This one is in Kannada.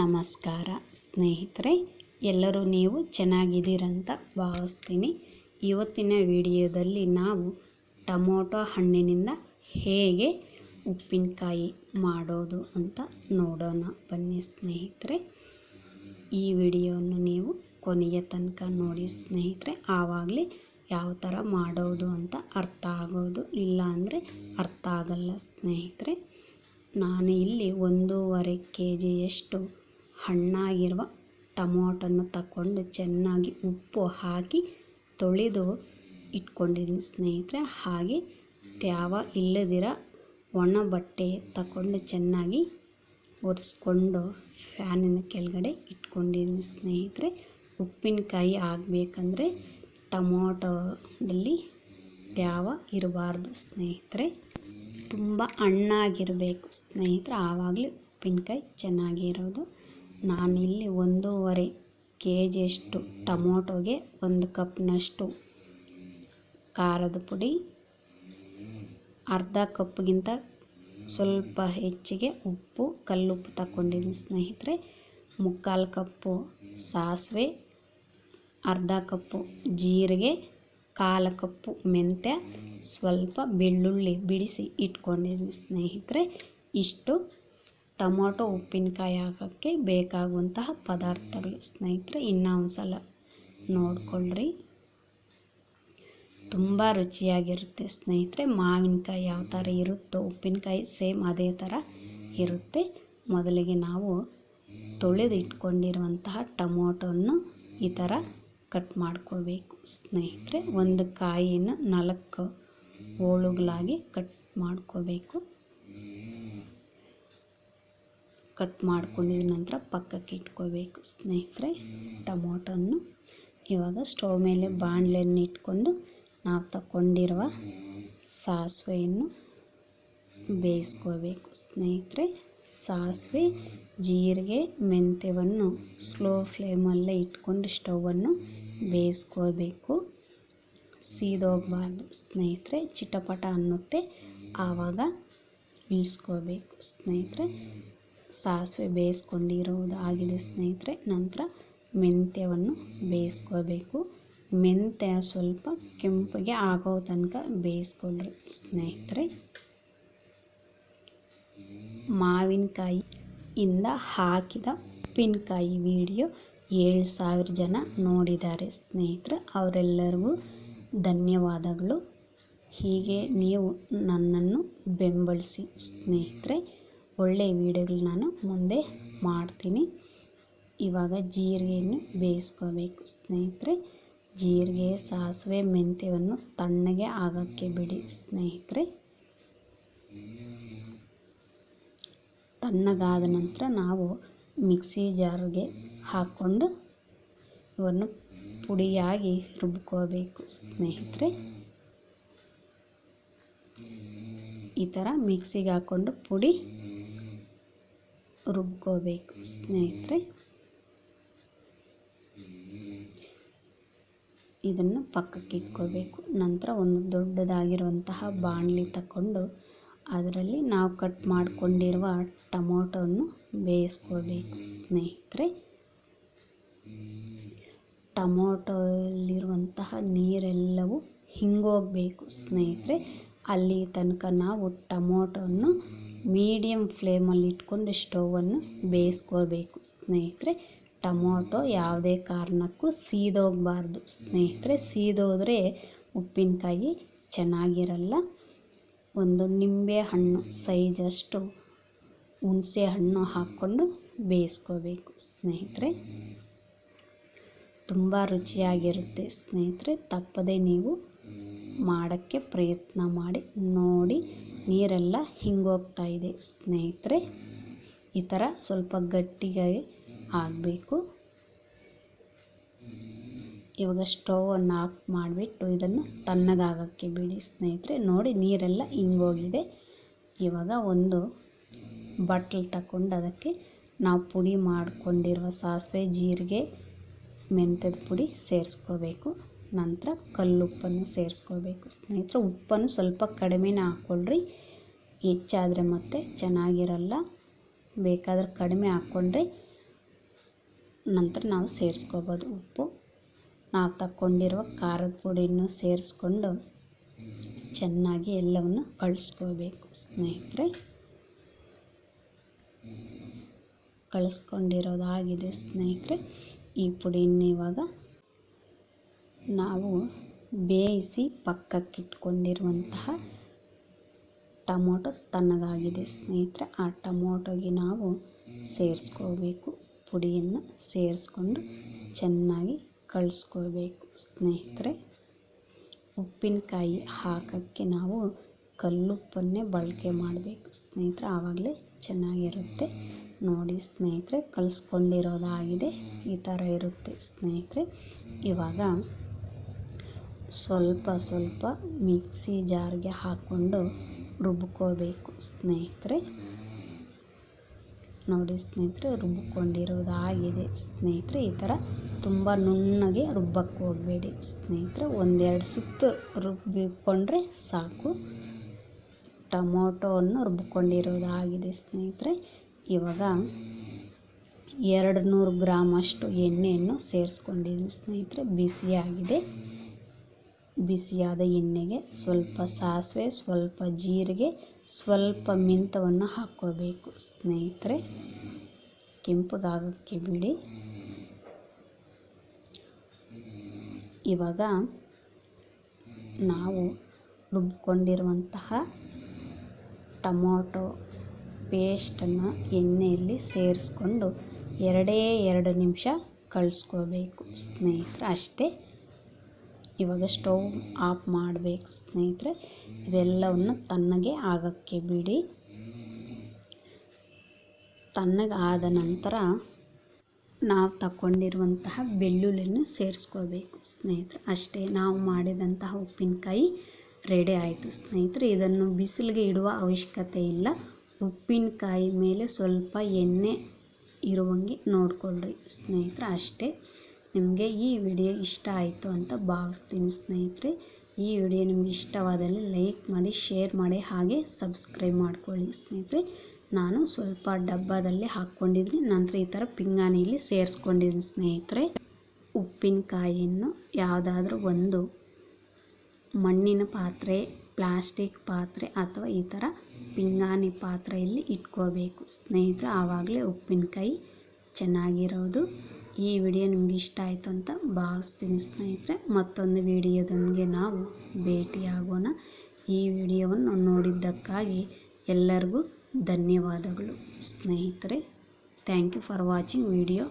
ನಮಸ್ಕಾರ ಸ್ನೇಹಿತರೆ, ಎಲ್ಲರೂ ನೀವು ಚೆನ್ನಾಗಿದ್ದೀರಂತ ಭಾವಿಸ್ತೀನಿ. ಇವತ್ತಿನ ವಿಡಿಯೋದಲ್ಲಿ ನಾವು ಟೊಮೊಟೊ ಹಣ್ಣಿನಿಂದ ಹೇಗೆ ಉಪ್ಪಿನಕಾಯಿ ಮಾಡೋದು ಅಂತ ನೋಡೋಣ. ಬನ್ನಿ ಸ್ನೇಹಿತರೆ, ಈ ವಿಡಿಯೋವನ್ನು ನೀವು ಕೊನೆಯ ತನಕ ನೋಡಿ ಸ್ನೇಹಿತರೆ. ಆವಾಗಲೇ ಯಾವ ಥರ ಮಾಡೋದು ಅಂತ ಅರ್ಥ ಆಗೋದು ಇಲ್ಲ ಅಂದರೆ ಅರ್ಥ ಆಗಲ್ಲ ಸ್ನೇಹಿತರೆ. ನಾನು ಇಲ್ಲಿ ಒಂದೂವರೆ ಕೆ ಜಿಯಷ್ಟು ಹಣ್ಣಾಗಿರುವ ಟೊಮೊಟೊನ್ನು ತಗೊಂಡು ಚೆನ್ನಾಗಿ ಉಪ್ಪು ಹಾಕಿ ತೊಳೆದು ಇಟ್ಕೊಂಡಿದ್ದೀನಿ ಸ್ನೇಹಿತರೆ. ಹಾಗೆ ತ್ಯಾವ ಇಲ್ಲದಿರ ಒಣ ಬಟ್ಟೆ ತಗೊಂಡು ಚೆನ್ನಾಗಿ ಒರೆಸ್ಕೊಂಡು ಫ್ಯಾನಿನ ಕೆಳಗಡೆ ಇಟ್ಕೊಂಡಿದ್ದೀನಿ ಸ್ನೇಹಿತರೆ. ಉಪ್ಪಿನಕಾಯಿ ಆಗಬೇಕಂದ್ರೆ ಟೊಮೊಟೊದಲ್ಲಿ ತ್ಯಾವ ಇರಬಾರ್ದು ಸ್ನೇಹಿತರೆ. ತುಂಬ ಹಣ್ಣಾಗಿರಬೇಕು ಸ್ನೇಹಿತರೆ. ಆವಾಗಲೇ ಉಪ್ಪಿನಕಾಯಿ ಚೆನ್ನಾಗಿರೋದು. ನಾನಿಲ್ಲಿ ಒಂದೂವರೆ ಕೆ ಜಿಯಷ್ಟು ಟೊಮೊಟೊಗೆ ಒಂದು ಕಪ್ನಷ್ಟು ಖಾರದ ಪುಡಿ, ಅರ್ಧ ಕಪ್ಗಿಂತ ಸ್ವಲ್ಪ ಹೆಚ್ಚಿಗೆ ಉಪ್ಪು, ಕಲ್ಲುಪ್ಪು ತಗೊಂಡಿದ್ದೀನಿ ಸ್ನೇಹಿತರೆ. ಮುಕ್ಕಾಲು ಕಪ್ಪು ಸಾಸಿವೆ, ಅರ್ಧ ಕಪ್ಪು ಜೀರಿಗೆ, ಕಾಲು ಕಪ್ಪು ಮೆಂತ್ಯ, ಸ್ವಲ್ಪ ಬೆಳ್ಳುಳ್ಳಿ ಬಿಡಿಸಿ ಇಟ್ಕೊಂಡಿದ್ದೀನಿ ಸ್ನೇಹಿತರೆ. ಇಷ್ಟು. ಟೊಮೊಟೊ, ಉಪ್ಪಿನಕಾಯಿ ಹಾಕೋಕ್ಕೆ ಬೇಕಾಗುವಂತಹ ಪದಾರ್ಥಗಳು. ಸ್ನೇಹಿತರೆ, ಇನ್ನೂ ಒಂದು ಸಲ ನೋಡ್ಕೊಳ್ರಿ. ತುಂಬ ರುಚಿಯಾಗಿರುತ್ತೆ ಸ್ನೇಹಿತರೆ. ಮಾವಿನಕಾಯಿ ಯಾವ ಥರ ಇರುತ್ತೋ ಉಪ್ಪಿನಕಾಯಿ ಸೇಮ್ ಅದೇ ಥರ ಇರುತ್ತೆ. ಮೊದಲಿಗೆ ನಾವು ತೊಳೆದು ಇಟ್ಕೊಂಡಿರುವಂತಹ ಟೊಮೊಟೊನ್ನು ಈ ಥರ ಕಟ್ ಮಾಡ್ಕೋಬೇಕು. ಸ್ನೇಹಿತರೆ, ಒಂದು ಕಾಯಿನ ನಾಲ್ಕು ಹೋಳುಗಳಾಗಿ ಕಟ್ ಮಾಡ್ಕೋಬೇಕು. ಕಟ್ ಮಾಡ್ಕೊಂಡಿದ ನಂತರ ಪಕ್ಕಕ್ಕೆ ಇಟ್ಕೋಬೇಕು. ಸ್ನೇಹಿತರೆ, ಟೊಮೊಟೊನ್ನು ಇವಾಗ ಸ್ಟವ್ ಮೇಲೆ ಬಾಣಲೆಯನ್ನು ಇಟ್ಕೊಂಡು ನಾವು ತಗೊಂಡಿರುವ ಸಾಸಿವೆಯನ್ನು ಬೇಯಿಸ್ಕೋಬೇಕು. ಸ್ನೇಹಿತರೆ, ಸಾಸಿವೆ ಜೀರಿಗೆ, ಮೆಂತ್ಯವನ್ನು ಸ್ಲೋ ಫ್ಲೇಮಲ್ಲೇ ಇಟ್ಕೊಂಡು ಸ್ಟೌವನ್ನು ಬೇಯಿಸ್ಕೋಬೇಕು. ಸೀದೋಗಬಾರ್ದು. ಸ್ನೇಹಿತರೆ, ಚಿಟಪಟ ಅನ್ನುತ್ತೆ. ಆವಾಗ ಇಳಿಸ್ಕೋಬೇಕು. ಸ್ನೇಹಿತರೆ ಸಾಸಿವೆ ಬೇಯಿಸ್ಕೊಂಡಿರೋದು ಆಗಿದೆ ಸ್ನೇಹಿತರೆ, ನಂತರ ಮೆಂತ್ಯವನ್ನು ಬೇಯಿಸ್ಕೋಬೇಕು. ಮೆಂತ್ಯ ಸ್ವಲ್ಪ ಕೆಂಪಗೆ ಆಗೋ ತನಕ ಬೇಯಿಸ್ಕೊಳ್ರಿ ಸ್ನೇಹಿತರೆ. ಮಾವಿನಕಾಯಿ ಇಂದ ಹಾಕಿದ ಉಪ್ಪಿನಕಾಯಿ ವಿಡಿಯೋ ಏಳು ಸಾವಿರ ಜನ ನೋಡಿದ್ದಾರೆ ಸ್ನೇಹಿತರೆ. ಅವರೆಲ್ಲರಿಗೂ ಧನ್ಯವಾದಗಳು. ಹೀಗೆ ನೀವು ನನ್ನನ್ನು ಬೆಂಬಲಿಸಿ ಸ್ನೇಹಿತರೆ. ಒಳ್ಳೆಯ ವೀಡಿಯೋಗಳು ನಾನು ಮುಂದೆ ಮಾಡ್ತೀನಿ. ಇವಾಗ ಜೀರಿಗೆಯನ್ನು ಬೇಯಿಸ್ಕೋಬೇಕು. ಸ್ನೇಹಿತರೆ, ಜೀರಿಗೆ, ಸಾಸಿವೆ, ಮೆಂತ್ಯವನ್ನು ತಣ್ಣಗೆ ಆಗೋಕ್ಕೆ ಬಿಡಿ. ಸ್ನೇಹಿತರೆ, ತಣ್ಣಗಾದ ನಂತರ ನಾವು ಮಿಕ್ಸಿ ಜಾರ್ಗೆ ಹಾಕ್ಕೊಂಡು ಇವನ್ನು ಪುಡಿಯಾಗಿ ರುಬ್ಕೋಬೇಕು. ಸ್ನೇಹಿತರೆ, ಈ ಥರ ಮಿಕ್ಸಿಗೆ ಹಾಕ್ಕೊಂಡು ಪುಡಿ ರುಬ್ಕೋಬೇಕು. ಸ್ನೇಹಿತರೆ. ಇದನ್ನು ಪಕ್ಕಕ್ಕೆ ಇಟ್ಕೋಬೇಕು. ನಂತರ ಒಂದು ದೊಡ್ಡದಾಗಿರುವಂತಹ ಬಾಣಲಿ ತಗೊಂಡು ಅದರಲ್ಲಿ ನಾವು ಕಟ್ ಮಾಡಿಕೊಂಡಿರುವ ಟೊಮೊಟೊವನ್ನು ಬೇಯಿಸ್ಕೋಬೇಕು ಸ್ನೇಹಿತರೆ. ಟೊಮೊಟೊಲ್ಲಿರುವಂತಹ ನೀರೆಲ್ಲವೂ ಹಿಂಗೋಗಬೇಕು. ಸ್ನೇಹಿತರೆ, ಅಲ್ಲಿ ತನಕ ನಾವು ಟೊಮೊಟೊವನ್ನು ಮೀಡಿಯಮ್ ಫ್ಲೇಮಲ್ಲಿ ಇಟ್ಕೊಂಡು ಸ್ಟೌವನ್ನು ಬೇಯಿಸ್ಕೋಬೇಕು ಸ್ನೇಹಿತರೆ, ಟೊಮೊಟೊ ಯಾವುದೇ ಕಾರಣಕ್ಕೂ ಸೀದೋಗಬಾರ್ದು. ಸ್ನೇಹಿತರೆ, ಸೀದೋದ್ರೆ ಉಪ್ಪಿನಕಾಯಿ ಚೆನ್ನಾಗಿರಲ್ಲ. ಒಂದು ನಿಂಬೆ ಹಣ್ಣು ಸೈಜಷ್ಟು ಹುಣಸೆ ಹಣ್ಣು ಹಾಕ್ಕೊಂಡು ಬೇಯಿಸ್ಕೋಬೇಕು ಸ್ನೇಹಿತರೆ, ತುಂಬ ರುಚಿಯಾಗಿರುತ್ತೆ. ಸ್ನೇಹಿತರೆ, ತಪ್ಪದೆ ನೀವು ಮಾಡೋಕ್ಕೆ ಪ್ರಯತ್ನ ಮಾಡಿ, ನೋಡಿ ನೀರೆಲ್ಲ ಹಿಂಗೋಗ್ತಾ ಇದೆ. ಸ್ನೇಹಿತರೆ, ಈ ಥರ ಸ್ವಲ್ಪ ಗಟ್ಟಿಗೆ ಆಗಬೇಕು. ಇವಾಗ ಸ್ಟವನ್ನು ಆಫ್ ಮಾಡಿಬಿಟ್ಟು ಇದನ್ನು ತಣ್ಣಗಾಗೋಕ್ಕೆ ಬಿಡಿ. ಸ್ನೇಹಿತರೆ, ನೋಡಿ ನೀರೆಲ್ಲ ಹಿಂಗೋಗಿದೆ. ಇವಾಗ ಒಂದು ಬಟ್ಲು ತಗೊಂಡು ಅದಕ್ಕೆ ನಾವು ಪುಡಿ ಮಾಡಿಕೊಂಡಿರುವ ಸಾಸಿವೆ, ಜೀರಿಗೆ, ಮೆಂತ್ಯದ ಪುಡಿ ಸೇರಿಸ್ಕೋಬೇಕು. ನಂತರ ಕಲ್ಲುಪ್ಪನ್ನು ಸೇರಿಸ್ಕೋಬೇಕು ಸ್ನೇಹಿತರೆ, ಉಪ್ಪನ್ನು ಸ್ವಲ್ಪ ಕಡಿಮೆನೇ ಹಾಕ್ಕೊಳ್ರಿ. ಹೆಚ್ಚಾದರೆ ಮತ್ತೆ ಚೆನ್ನಾಗಿರಲ್ಲ. ಬೇಕಾದ್ರೆ ಕಡಿಮೆ ಹಾಕ್ಕೊಂಡ್ರೆ ನಂತರ ನಾವು ಸೇರಿಸ್ಕೋಬೋದು ಉಪ್ಪು. ನಾವು ತಕ್ಕೊಂಡಿರುವ ಖಾರದ ಪುಡಿಯನ್ನು ಸೇರಿಸ್ಕೊಂಡು ಚೆನ್ನಾಗಿ ಎಲ್ಲವನ್ನು ಕಳಿಸ್ಕೋಬೇಕು ಸ್ನೇಹಿತರೆ. ಕಳಿಸ್ಕೊಂಡಿರೋದಾಗಿದೆ ಸ್ನೇಹಿತರೆ. ಈ ಪುಡಿಯನ್ನು ಇವಾಗ ನಾವು ಬೇಯಿಸಿ ಪಕ್ಕಕ್ಕಿಟ್ಕೊಂಡಿರುವಂತಹ ಟೊಮೊಟೊ ತಣ್ಣಗಾಗಿದೆ ಸ್ನೇಹಿತರೆ. ಆ ಟೊಮೊಟೊಗೆ ನಾವು ಸೇರಿಸ್ಕೋಬೇಕು ಪುಡಿಯನ್ನು ಸೇರಿಸ್ಕೊಂಡು ಚೆನ್ನಾಗಿ ಕಳಿಸ್ಕೋಬೇಕು ಸ್ನೇಹಿತರೆ. ಉಪ್ಪಿನಕಾಯಿ ಹಾಕೋಕ್ಕೆ ನಾವು ಕಲ್ಲುಪ್ಪನ್ನೇ ಬಳಕೆ ಮಾಡಬೇಕು ಸ್ನೇಹಿತರೆ. ಆವಾಗಲೇ ಚೆನ್ನಾಗಿರುತ್ತೆ. ನೋಡಿ ಸ್ನೇಹಿತರೆ, ಕಳಿಸ್ಕೊಂಡಿರೋದಾಗಿದೆ. ಈ ಥರ ಇರುತ್ತೆ ಸ್ನೇಹಿತರೆ. ಇವಾಗ ಸ್ವಲ್ಪ ಸ್ವಲ್ಪ ಮಿಕ್ಸಿ ಜಾರ್ಗೆ ಹಾಕ್ಕೊಂಡು ರುಬ್ಕೋಬೇಕು. ಸ್ನೇಹಿತರೆ, ನೋಡಿ ಸ್ನೇಹಿತರೆ ರುಬ್ಕೊಂಡಿರೋದಾಗಿದೆ ಸ್ನೇಹಿತರೆ, ಈ ಥರ ತುಂಬ ನುಣ್ಣಗೆ ರುಬ್ಬಕ್ಕೆ ಹೋಗಬೇಡಿ. ಸ್ನೇಹಿತರೆ, ಒಂದೆರಡು ಸುತ್ತು ರುಬ್ಬಿಕೊಂಡ್ರೆ ಸಾಕು. ಟೊಮೊಟೊವನ್ನು ರುಬ್ಕೊಂಡಿರೋದಾಗಿದೆ ಸ್ನೇಹಿತರೆ. ಇವಾಗ ಎರಡು ನೂರು ಗ್ರಾಮಷ್ಟು ಎಣ್ಣೆಯನ್ನು ಸೇರಿಸ್ಕೊಂಡಿದ್ದೀನಿ ಸ್ನೇಹಿತರೆ. ಬಿಸಿಯಾಗಿದೆ. ಬಿಸಿಯಾದ ಎಣ್ಣೆಗೆ ಸ್ವಲ್ಪ ಸಾಸಿವೆ, ಸ್ವಲ್ಪ ಜೀರಿಗೆ, ಸ್ವಲ್ಪ ಮೆಂತವನ್ನು ಹಾಕ್ಕೋಬೇಕು. ಸ್ನೇಹಿತರೆ, ಕೆಂಪಗಾಗೋಕ್ಕೆ ಬಿಡಿ. ಇವಾಗ ನಾವು ರುಬ್ಬಿಕೊಂಡಿರುವಂತಹ ಟೊಮೊಟೊ ಪೇಸ್ಟನ್ನು ಎಣ್ಣೆಯಲ್ಲಿ ಸೇರಿಸ್ಕೊಂಡು ಎರಡೇ ಎರಡು ನಿಮಿಷ ಕಳಿಸ್ಕೋಬೇಕು. ಸ್ನೇಹಿತರೆ, ಅಷ್ಟೇ. ಇವಾಗ ಸ್ಟವ್ ಆಫ್ ಮಾಡಬೇಕು ಸ್ನೇಹಿತರೆ. ಇದೆಲ್ಲವನ್ನು ತಣ್ಣಗೆ ಆಗೋಕ್ಕೆ ಬಿಡಿ. ತಣ್ಣಗೆ ಆದ ನಂತರ ನಾವು ತಗೊಂಡಿರುವಂತಹ ಬೆಳ್ಳುಳ್ಳಿಯನ್ನು ಸೇರಿಸ್ಕೋಬೇಕು ಸ್ನೇಹಿತರೆ. ಅಷ್ಟೇ, ನಾವು ಮಾಡಿದಂತಹ ಉಪ್ಪಿನಕಾಯಿ ರೆಡಿ ಆಯಿತು ಸ್ನೇಹಿತರೆ. ಇದನ್ನು ಬಿಸಿಲಿಗೆ ಇಡುವ ಅವಶ್ಯಕತೆ ಇಲ್ಲ. ಉಪ್ಪಿನಕಾಯಿ ಮೇಲೆ ಸ್ವಲ್ಪ ಎಣ್ಣೆ ಇರುವಂಗೆ ನೋಡ್ಕೊಳ್ರಿ ಸ್ನೇಹಿತರೆ. ಅಷ್ಟೇ. ನಿಮಗೆ ಈ ವಿಡಿಯೋ ಇಷ್ಟ ಆಯಿತು ಅಂತ ಭಾವಿಸ್ತೀನಿ ಸ್ನೇಹಿತರೆ. ಈ ವಿಡಿಯೋ ನಿಮ್ಗೆ ಇಷ್ಟವಾದಲ್ಲಿ ಲೈಕ್ ಮಾಡಿ, ಶೇರ್ ಮಾಡಿ, ಹಾಗೆ ಸಬ್ಸ್ಕ್ರೈಬ್ ಮಾಡ್ಕೊಳ್ಳಿ ಸ್ನೇಹಿತರೆ. ನಾನು ಸ್ವಲ್ಪ ಡಬ್ಬದಲ್ಲಿ ಹಾಕ್ಕೊಂಡಿದ್ದೀನಿ. ನಂತರ ಈ ಥರ ಪಿಂಗಾಣಿಯಲ್ಲಿ ಸೇರಿಸ್ಕೊಂಡಿದ್ದೀನಿ ಸ್ನೇಹಿತರೆ. ಉಪ್ಪಿನಕಾಯಿಯನ್ನು ಯಾವುದಾದ್ರೂ ಒಂದು ಮಣ್ಣಿನ ಪಾತ್ರೆ, ಪ್ಲಾಸ್ಟಿಕ್ ಪಾತ್ರೆ ಅಥವಾ ಈ ಥರ ಪಿಂಗಾಣಿ ಪಾತ್ರೆಯಲ್ಲಿ ಇಟ್ಕೋಬೇಕು ಸ್ನೇಹಿತರೆ. ಆವಾಗಲೇ ಉಪ್ಪಿನಕಾಯಿ ಚೆನ್ನಾಗಿರೋದು. ಈ ವಿಡಿಯೋ ನಿಮ್ಗೆ ಇಷ್ಟ ಆಯಿತು ಅಂತ ಭಾವಿಸ್ತೀನಿ ಸ್ನೇಹಿತರೆ. ಮತ್ತೊಂದು ವಿಡಿಯೋದೊಂದಿಗೆ ನಾವು ಭೇಟಿಯಾಗೋಣ. ಈ ವಿಡಿಯೋವನ್ನು ನೋಡಿದ್ದಕ್ಕಾಗಿ ಎಲ್ಲರಿಗೂ ಧನ್ಯವಾದಗಳು ಸ್ನೇಹಿತರೆ. Thank you for watching video